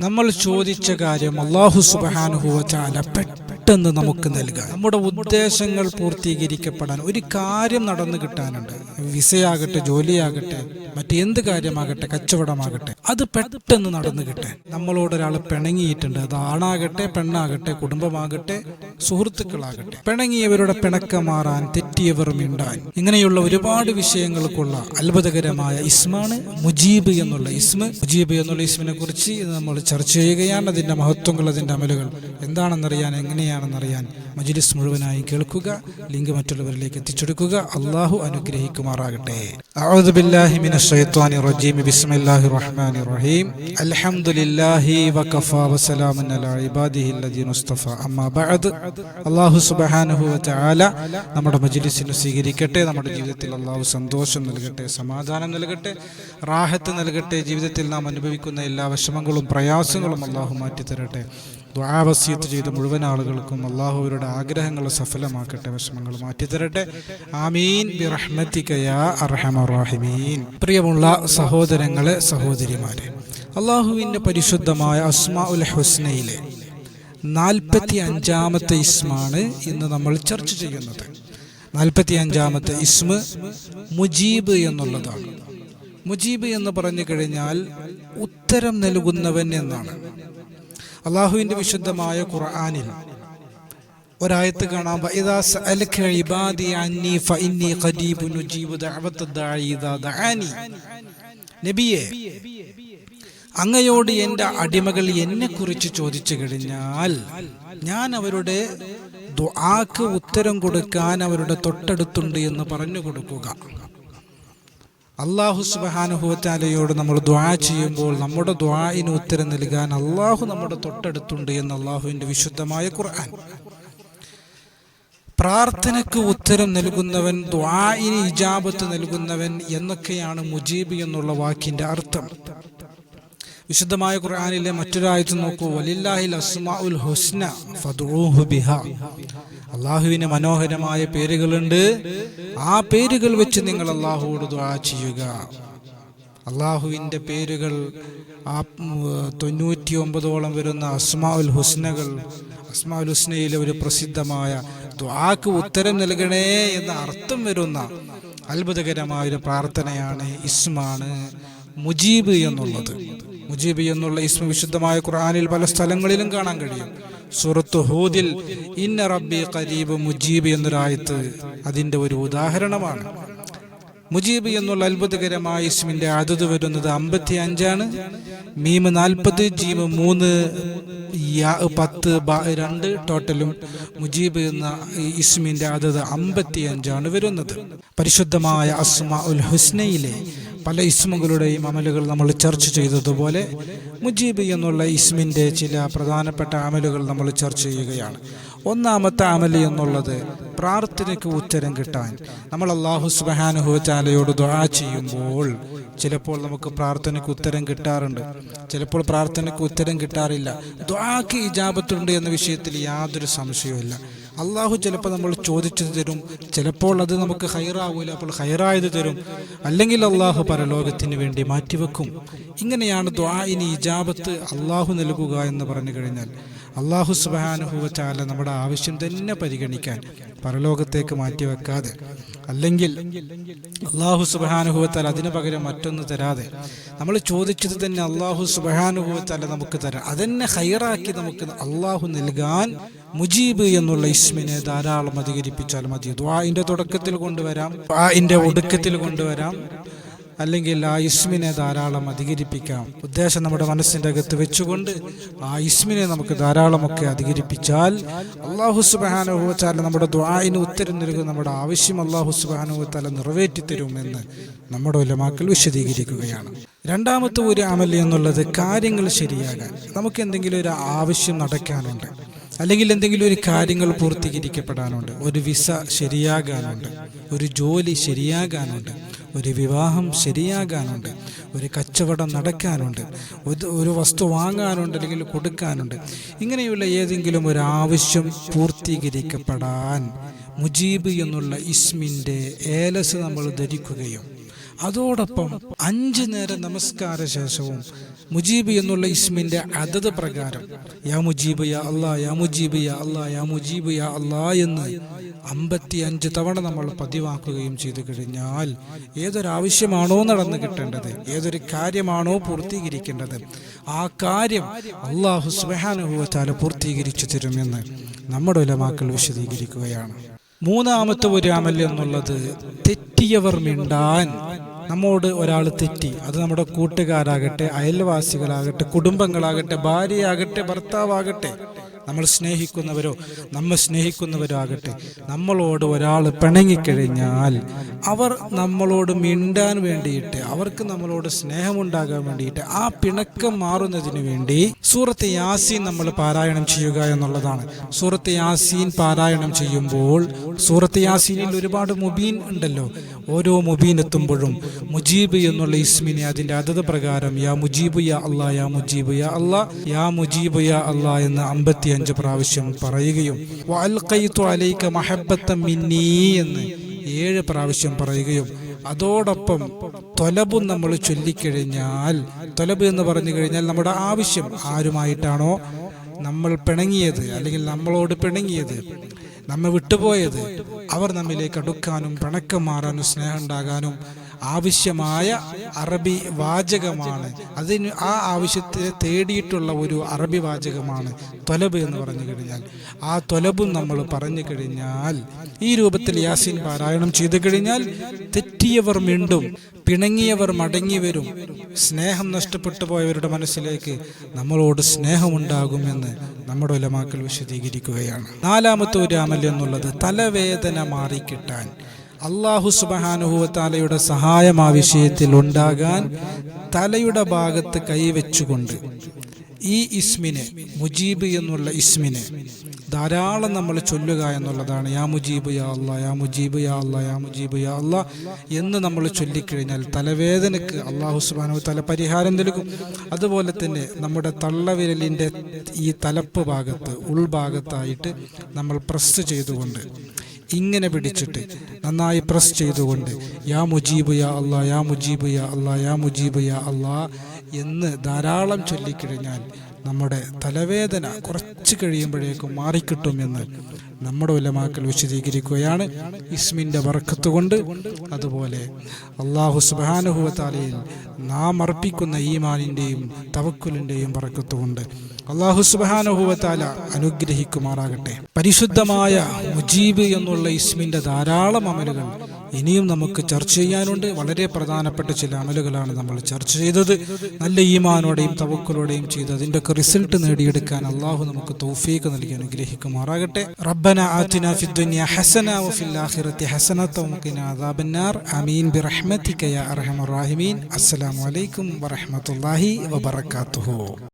നമ്മൾ ചോദിച്ച കാര്യം അള്ളാഹു സുബാനുഭവച്ചാല പെട്ടെന്ന് നമുക്ക് നൽകാൻ. നമ്മുടെ ഉദ്ദേശങ്ങൾ പൂർത്തീകരിക്കപ്പെടാൻ. ഒരു കാര്യം നടന്നു കിട്ടാനുണ്ട്. വിസയാകട്ടെ ജോലിയാകട്ടെ മറ്റെന്ത് കാര്യമാകട്ടെ കച്ചവടമാകട്ടെ. അത് പെട്ടെന്ന് നടന്നു കിട്ടാൻ നമ്മളോട് ഒരാൾ പിണങ്ങിയിട്ടുണ്ട്. അത് ആണാകട്ടെ പെണ്ണാകട്ടെ കുടുംബമാകട്ടെ സുഹൃത്തുക്കളാകട്ടെ. പിണങ്ങിയവരുടെ പിണക്ക മാറാൻ തെറ്റിയവർ മിണ്ടാൻ. ഇങ്ങനെയുള്ള ഒരുപാട് വിഷയങ്ങൾക്കുള്ള അത്ഭുതകരമായ ഇസ്മാണ് മുജീബ് എന്നുള്ള ഇസ്മ. മുജീബ് എന്നുള്ള ഇസ്മിനെ കുറിച്ച് നമ്മൾ ചർച്ച ചെയ്യുകയാണ്. അതിന്റെ മഹത്വങ്ങൾ അതിന്റെ അമലുകൾ എന്താണെന്നറിയാൻ എങ്ങനെയാണെന്നറിയാൻ മജിലിസ് മുഴുവനായി കേൾക്കുക. ലിങ്ക് മറ്റുള്ളവരിലേക്ക് എത്തിച്ചെടുക്കുക. അള്ളാഹു അനുഗ്രഹിക്കുമാറാകട്ടെ. അഊദു ബില്ലാഹി മിനശ് ശൈത്വാനിർ റജീം. റഹീം അൽഹംദുലില്ലാഹി لله وكفى وسلام على عباده الذين അമ്മാ ബഅദ് അല്ലാഹു സുബ്ഹാനഹു سبحانه وتعالى നമ്മുടെ മജ്ലിസിനെ സ്വീകരിക്കട്ടെ. നമ്മുടെ ജീവിതത്തിൽ അള്ളാഹു സന്തോഷം നൽകട്ടെ സമാധാനം നൽകട്ടെ റാഹത്ത് നൽകട്ടെ. ജീവിതത്തിൽ നാം അനുഭവിക്കുന്ന എല്ലാ വിഷമങ്ങളും പ്രയാസങ്ങളും അള്ളാഹു മാറ്റിത്തരട്ടെ. ദ്വാവസ്യത്ത് ചെയ്ത മുഴുവൻ ആളുകൾക്കും അള്ളാഹു അവരുടെ ആഗ്രഹങ്ങൾ സഫലമാക്കട്ടെ വിഷമങ്ങൾ മാറ്റിത്തരട്ടെ. ആമീൻ. ബിറഹ്മത്തിക്കയാ അർഹമറാഹിമീൻ. പ്രിയമുള്ള സഹോദരങ്ങളെ സഹോദരിമാരെ അള്ളാഹുവിന്റെ പരിശുദ്ധമായ അസ്മാ ഉൽ ഹുസ്നയിലെ നാൽപ്പത്തി അഞ്ചാമത്തെ ഇസ്മാണ് ഇന്ന് നമ്മൾ ചർച്ച ചെയ്യുന്നത്. നാൽപ്പത്തി അഞ്ചാമത്തെ ഇസ്മ മുജീബ് എന്നുള്ളതാണ്. മുജീബ് എന്ന് പറഞ്ഞു കഴിഞ്ഞാൽ ഉത്തരം നൽകുന്നവൻ എന്നാണ്. അള്ളാഹുവിന്റെ വിശുദ്ധമായ ഖുർആാനിൽ ഒരായത്ത് കാണാം. നബിയെ അങ്ങയോട് എന്റെ അടിമകൾ എന്നെ കുറിച്ച് ചോദിച്ചു കഴിഞ്ഞാൽ ഞാൻ അവരുടെ ദുആക്ക് ഉത്തരം കൊടുക്കാൻ അവരുടെ തൊട്ടടുത്തുണ്ട് എന്ന് പറഞ്ഞു കൊടുക്കുക അള്ളാഹു സുബാനുഭവത്താലയോട് നമ്മൾ ദ്വാ ചെയ്യുമ്പോൾ നമ്മുടെ ദ്വായിന് ഉത്തരം നൽകാൻ അള്ളാഹു നമ്മുടെ തൊട്ടടുത്തുണ്ട് എന്ന് അള്ളാഹുവിന്റെ വിശുദ്ധമായ ഖുർആൻ. പ്രാർത്ഥനയ്ക്ക് ഉത്തരം നൽകുന്നവൻ ദ്വായിന് ഇജാബത്ത് നൽകുന്നവൻ എന്നൊക്കെയാണ് മുജീബ് എന്നുള്ള വാക്കിന്റെ അർത്ഥം. വിശുദ്ധമായ ഖുർആാനിലെ മറ്റൊരായത്ത് നോക്കൂ. വലില്ലാഹിൽ അസ്മാഉൽ ഹുസ്ന ബിഹ. അള്ളാഹുവിന് മനോഹരമായ പേരുകളുണ്ട്. ആ പേരുകൾ വെച്ച് നിങ്ങൾ അള്ളാഹുവോട് ദുആ ചെയ്യുക. അള്ളാഹുവിന്റെ പേരുകൾ ആ തൊണ്ണൂറ്റി ഒമ്പതോളം വരുന്ന അസ്മാഉൽ ഹുസ്നകൾ അസ്മാഉൽ ഹുസ്നയിലെ ഒരു പ്രസിദ്ധമായ ദ്വാക്ക് ഉത്തരം നൽകണേ എന്ന അർത്ഥം വരുന്ന അത്ഭുതകരമായ ഒരു പ്രാർത്ഥനയാണ് ഇസ്മാണ് മുജീബ് എന്നുള്ളത്. മുജീബ് എന്നുള്ള ഇസ്മ വിശുദ്ധമായ ഖുർആനിൽ പല സ്ഥലങ്ങളിലും കാണാൻ കഴിയും. സുറത്ത് ഹൂദിൽ ഇന്ന റബ്ബി കരീബ് മുജീബ് എന്നൊരായത്ത് അതിന്റെ ഒരു ഉദാഹരണമാണ്. മുജീബ് എന്നുള്ള അത്ഭുതകരമായ ഇസ്മിന്റെ അതത് വരുന്നത് അമ്പത്തി അഞ്ചാണ് മീമ് നാൽപ്പത് ജീമ് മൂന്ന് പത്ത് രണ്ട് ടോട്ടലും മുജീബ് എന്ന ഇസ്മിന്റെ അതത് അമ്പത്തി അഞ്ചാണ് വരുന്നത്. പരിശുദ്ധമായ അസ്മ ഉൽ ഹുസ്നയിലെ പല ഇസ്മുകളുടെയും അമലുകൾ നമ്മൾ ചർച്ച ചെയ്തതുപോലെ മുജീബ് എന്നുള്ള ഇസ്മിന്റെ ചില പ്രധാനപ്പെട്ട അമലുകൾ നമ്മൾ ചർച്ച ചെയ്യുകയാണ്. ഒന്നാമത്തെ അമൽ എന്നുള്ളത് പ്രാർത്ഥനയ്ക്ക് ഉത്തരം കിട്ടാൻ. നമ്മൾ അള്ളാഹു സുബാനുഹുവാലയോട് ദുആ ചെയ്യുമ്പോൾ ചിലപ്പോൾ നമുക്ക് പ്രാർത്ഥനയ്ക്ക് ഉത്തരം കിട്ടാറുണ്ട്. ചിലപ്പോൾ പ്രാർത്ഥനയ്ക്ക് ഉത്തരം കിട്ടാറില്ല. ദ്വാക്ക് ഇജാബത്തുണ്ട് എന്ന വിഷയത്തിൽ യാതൊരു സംശയവുമില്ല. അള്ളാഹു ചിലപ്പോൾ നമ്മൾ ചോദിച്ചത് തരും. ചിലപ്പോൾ അത് നമുക്ക് ഹൈറാവൂല. അപ്പോൾ ഹൈറായത് തരും. അല്ലെങ്കിൽ അള്ളാഹു പരലോകത്തിന് വേണ്ടി മാറ്റിവെക്കും. ഇങ്ങനെയാണ് ദ്വാഇനി ഇജാബത്ത് അള്ളാഹു നൽകുക എന്ന് പറഞ്ഞു കഴിഞ്ഞാൽ. അള്ളാഹു സുബാനുഭവച്ചാല നമ്മുടെ ആവശ്യം തന്നെ പരിഗണിക്കാൻ പരലോകത്തേക്ക് മാറ്റിവെക്കാതെ അല്ലെങ്കിൽ അള്ളാഹു സുബാനുഭവത്താൽ അതിന് പകരം മറ്റൊന്ന് തരാതെ നമ്മൾ ചോദിച്ചത് തന്നെ അള്ളാഹു സുബാനുഭവത്താല നമുക്ക് തരാം. അതന്നെ ഹൈറാക്കി നമുക്ക് അള്ളാഹു നൽകാൻ മുജീബ് എന്നുള്ള ഇസ്മിനെ ധാരാളം അധികരിപ്പിച്ചാൽ മതി. ദ്വാഇന്റെ തുടക്കത്തിൽ കൊണ്ടുവരാം ആ ഇന്റെ ഒടുക്കത്തിൽ കൊണ്ടുവരാം. അല്ലെങ്കിൽ ആ ഇസ്മിനെ ധാരാളം അധികരിപ്പിക്കാം. ഉദ്ദേശം നമ്മുടെ മനസ്സിന്റെ അകത്ത് വെച്ചുകൊണ്ട് ആ ഇസ്മിനെ നമുക്ക് ധാരാളമൊക്കെ അധികരിപ്പിച്ചാൽ അള്ളാഹു സുബാനുഭവത്താല നമ്മുടെ ദ്വായിന് ഉത്തരം നൽകും നമ്മുടെ ആവശ്യം അള്ളാഹു സുബാനുഭവത്താല നിറവേറ്റി തരുമെന്ന് നമ്മുടെ ഉലമാക്കൾ വിശദീകരിക്കുകയാണ്. രണ്ടാമത്തെ ഒരു അമൽ എന്നുള്ളത് കാര്യങ്ങൾ ശരിയാകാൻ. നമുക്ക് എന്തെങ്കിലും ഒരു ആവശ്യം നടക്കാനുണ്ട്. അല്ലെങ്കിൽ എന്തെങ്കിലും ഒരു കാര്യങ്ങൾ പൂർത്തീകരിക്കപ്പെടാനുണ്ട്. ഒരു വിസ ശരിയാകാനുണ്ട്. ഒരു ജോലി ശരിയാകാനുണ്ട്. ഒരു വിവാഹം ശരിയാകാനുണ്ട്. ഒരു കച്ചവടം നടക്കാനുണ്ട്. ഒരു വസ്തു വാങ്ങാനുണ്ട് അല്ലെങ്കിൽ കൊടുക്കാനുണ്ട്. ഇങ്ങനെയുള്ള ഏതെങ്കിലും ഒരു ആവശ്യം പൂർത്തീകരിക്കപ്പെടാൻ മുജീബ് എന്നുള്ള ഇസ്മിന്റെ ഏലസ് നമ്മൾ ധരിക്കുകയും അതോടൊപ്പം അഞ്ച് നേരം നമസ്കാര ശേഷവും മുജീബ് എന്നുള്ള ഇസ്മിന്റെ അതത് പ്രകാരം യാ മുജീബ് യാ അല്ലാ യാ മുജീബ് യാ അല്ലാ യാ മുജീബ് യാ അല്ലാ എന്ന് അമ്പത്തി അഞ്ച് തവണ നമ്മൾ പതിവാക്കുകയും ചെയ്തു കഴിഞ്ഞാൽ ഏതൊരാവശ്യമാണോ നടന്നു കിട്ടേണ്ടത് ഏതൊരു കാര്യമാണോ പൂർത്തീകരിക്കേണ്ടത് ആ കാര്യം അള്ളാഹു സുബാനുഭവത്താല പൂർത്തീകരിച്ചു തരുമെന്ന് നമ്മുടെ ഉലമാക്കൾ വിശദീകരിക്കുകയാണ്. മൂന്നാമത്തെ ഒരു അമൽ എന്നുള്ളത് തെറ്റിയവർ മിണ്ടാൻ നമ്മോട് ഒരാൾ തെറ്റി. അത് നമ്മുടെ കൂട്ടുകാരാകട്ടെ അയൽവാസികളാകട്ടെ കുടുംബങ്ങളാകട്ടെ ഭാര്യയാകട്ടെ ഭർത്താവാകട്ടെ. നമ്മൾ സ്നേഹിക്കുന്നവരോ നമ്മൾ സ്നേഹിക്കുന്നവരോ ആകട്ടെ നമ്മളോട് ഒരാൾ പിണങ്ങിക്കഴിഞ്ഞാൽ അവർ നമ്മളോട് മിണ്ടാൻ വേണ്ടിയിട്ട് അവർക്ക് നമ്മളോട് സ്നേഹമുണ്ടാകാൻ വേണ്ടിയിട്ട് ആ പിണക്കം മാറുന്നതിന് വേണ്ടി സൂറത്ത് യാസീൻ നമ്മൾ പാരായണം ചെയ്യുക എന്നുള്ളതാണ്. സൂറത്ത് യാസീൻ പാരായണം ചെയ്യുമ്പോൾ സൂറത്ത് യാസീനിൽ ഒരുപാട് മുബീൻ ഉണ്ടല്ലോ. ഓരോ മുബീൻ എത്തുമ്പോഴും മുജീബ് എന്നുള്ള ഇസ്മിനെ അതിന്റെ അതത് പ്രകാരം യാ മുജീബ് യാ അല്ലാ യാ മുജീബ് യാ അല്ലാ യാ മുജീബ് യാ അല്ലാ എന്ന് അമ്പത്തിയഞ്ച് പ്രാവശ്യം പറയുകയും വഅൽഖൈതു അലൈക മഹബത്ത മിന്നീ എന്ന് ഏഴ് പ്രാവശ്യം പറയുകയും അതോടൊപ്പം തൊലബും നമ്മൾ ചൊല്ലിക്കഴിഞ്ഞാൽ തൊലബ് എന്ന് പറഞ്ഞു കഴിഞ്ഞാൽ നമ്മുടെ ആവശ്യം ആരുമായിട്ടാണോ നമ്മൾ പിണങ്ങിയത് അല്ലെങ്കിൽ നമ്മളോട് പിണങ്ങിയത് നമ്മെ വിട്ടുപോയത്. അവർ നമ്മിലേക്ക് അടുക്കാനും പിണക്കം മാറാനും സ്നേഹം ഉണ്ടാകാനും ആവശ്യമായ അറബി വാചകമാണ്. അതിന് ആ ആവശ്യത്തെ തേടിയിട്ടുള്ള ഒരു അറബി വാചകമാണ് തൊലബ് എന്ന് പറഞ്ഞു കഴിഞ്ഞാൽ. ആ തൊലബും നമ്മൾ പറഞ്ഞു കഴിഞ്ഞാൽ ഈ രൂപത്തിൽ യാസീൻ പാരായണം ചെയ്തു കഴിഞ്ഞാൽ തെറ്റിയവർ മിണ്ടും പിണങ്ങിയവർ മടങ്ങി വരും. സ്നേഹം നഷ്ടപ്പെട്ടു പോയവരുടെ മനസ്സിലേക്ക് നമ്മളോട് സ്നേഹമുണ്ടാകുമെന്ന് നമ്മുടെ ഉലമാക്കൾ വിശദീകരിക്കുകയാണ്. നാലാമത്തെ ഒരു അമൽ എന്നുള്ളത് തലവേദന മാറിക്കിട്ടാൻ. അള്ളാഹു സുബഹാനുഭവത്താലയുടെ സഹായം ആ വിഷയത്തിൽ ഉണ്ടാകാൻ തലയുടെ ഭാഗത്ത് കൈവച്ചുകൊണ്ട് ഈ ഇസ്മിനെ മുജീബ് എന്നുള്ള ഇസ്മിനെ ധാരാളം നമ്മൾ ചൊല്ലുക എന്നുള്ളതാണ്. യാ മുജീബ് യാ അല്ല യാ മുജീബ് യാ അല്ല യാ മുജീബ് യാ അല്ല എന്ന് നമ്മൾ ചൊല്ലിക്കഴിഞ്ഞാൽ തലവേദനക്ക് അള്ളാഹു സുബാനു തല പരിഹാരം നൽകും. അതുപോലെ തന്നെ നമ്മുടെ തള്ളവിരലിന്റെ ഈ തലപ്പ് ഭാഗത്ത് ഉൾഭാഗത്തായിട്ട് നമ്മൾ പ്രസ് ചെയ്തുകൊണ്ട് ഇങ്ങനെ പിടിച്ചിട്ട് നന്നായി പ്രസ് ചെയ്തുകൊണ്ട് യാ മുജീബ് യാ അല്ലാ യാ മുജീബ് യാ അല്ലാ യാ മുജീബ് യാ അല്ലാ എന്ന് ധാരാളം ചൊല്ലിക്കഴിഞ്ഞാൽ നമ്മുടെ തലവേദന കുറച്ച് കഴിയുമ്പോഴേക്കും മാറിക്കിട്ടുമെന്ന് നമ്മുടെ ഉലമാക്കൾ വിശദീകരിക്കുകയാണ്. ഇസ്മിന്റെ വർക്കത്ത് കൊണ്ട് അതുപോലെ അള്ളാഹു സുബാനുഹുവത്താലയിൽ നാം അർപ്പിക്കുന്ന ഈമാനിന്റെയും തവക്കുലിന്റെയും വർക്കത്ത് കൊണ്ട് അള്ളാഹു സുബാനുഹുവത്താല അനുഗ്രഹിക്കുമാറാകട്ടെ. പരിശുദ്ധമായ മുജീബ് എന്നുള്ള ഇസ്മിന്റെ ധാരാളം അമലുകൾ ഇനിയും നമുക്ക് ചർച്ച ചെയ്യാനുണ്ട്. വളരെ പ്രധാനപ്പെട്ട ചില അമലുകളാണ് നമ്മൾ ചർച്ച ചെയ്തത്. നല്ല ഈമാനോടെയും തവക്കലോടെയും ചെയ്ത് അതിന്റെയൊക്കെ റിസൾട്ട് നേടിയെടുക്കാൻ അള്ളാഹു നമുക്ക് തൗഫീക്ക് നൽകി അനുഗ്രഹിക്കുമാറാകട്ടെ. റബ്ബന ആത്തിന ഫിദ്ദുനിയ ദുനിയ ഹസന വഫിൽ ആഖിറത്തി ഹസനത വഖിന അദാബന്നാർ. ആമീൻ. ബിറഹ്മതിക യാ അർഹമർ റഹീമീൻ. അസ്സലാമു അലൈക്കും വറഹ്മത്തുള്ളാഹി വബറകാതുഹു.